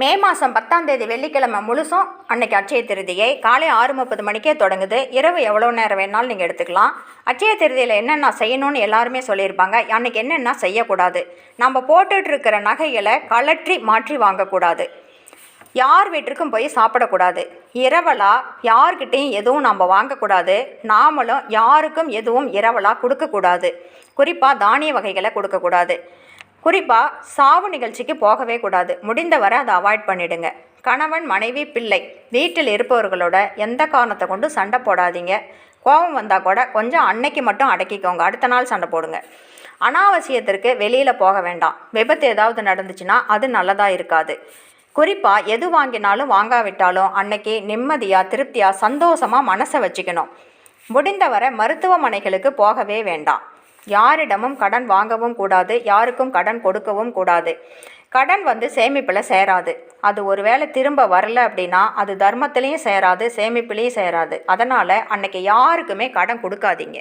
மே மாதம் பத்தாம் தேதி வெள்ளிக்கிழமை முழுசும் அன்னைக்கு அட்சய திருதியை காலை ஆறு முப்பது மணிக்கே தொடங்குது. இரவு எவ்வளோ நேரம் வேணாலும் நீங்கள் எடுத்துக்கலாம். அட்சய திருதியில் என்னென்ன செய்யணும்னு எல்லாருமே சொல்லியிருப்பாங்க. அன்னைக்கு என்னென்ன செய்யக்கூடாது? நம்ம போட்டுட்டு இருக்கிற நகைகளை கலற்றி மாற்றி வாங்கக்கூடாது. யார் வீட்டிற்கும் போய் சாப்பிடக்கூடாது. இரவலா யார்கிட்டையும் எதுவும் நம்ம வாங்கக்கூடாது. நாமளும் யாருக்கும் எதுவும் இரவலா கொடுக்கக்கூடாது. குறிப்பாக தானிய வகைகளை கொடுக்கக்கூடாது. குறிப்பாக சாவு நிகழ்ச்சிக்கு போகவே கூடாது. முடிந்தவரை அதை அவாய்ட் பண்ணிடுங்க. கணவன் மனைவி பிள்ளை வீட்டில் இருப்பவர்களோட எந்த காரணத்தை கொண்டு சண்டை போடாதீங்க. கோபம் வந்தால் கூட கொஞ்சம் அன்னைக்கு மட்டும் அடக்கிக்கோங்க. அடுத்த நாள் சண்டை போடுங்க. அனாவசியத்திற்கு வெளியில் போக வேண்டாம். விபத்து ஏதாவது நடந்துச்சுன்னா அது நல்லதாக இருக்காது. குறிப்பாக எது வாங்கினாலும் வாங்காவிட்டாலும் அன்னைக்கு நிம்மதியாக திருப்தியாக சந்தோஷமாக மனசை வச்சுக்கணும். முடிந்தவரை மருத்துவமனைகளுக்கு போகவே வேண்டாம். யாரிடமும் கடன் வாங்கவும் கூடாது யாருக்கும் கடன் கொடுக்கவும் கூடாது. கடன் வந்து சேமிப்பில் சேராது. அது ஒருவேளை திரும்ப வரல அப்படின்னா அது தர்மத்திலையும் சேராது சேமிப்புலேயும் சேராது. அதனால் அன்னைக்கு யாருக்குமே கடன் கொடுக்காதீங்க.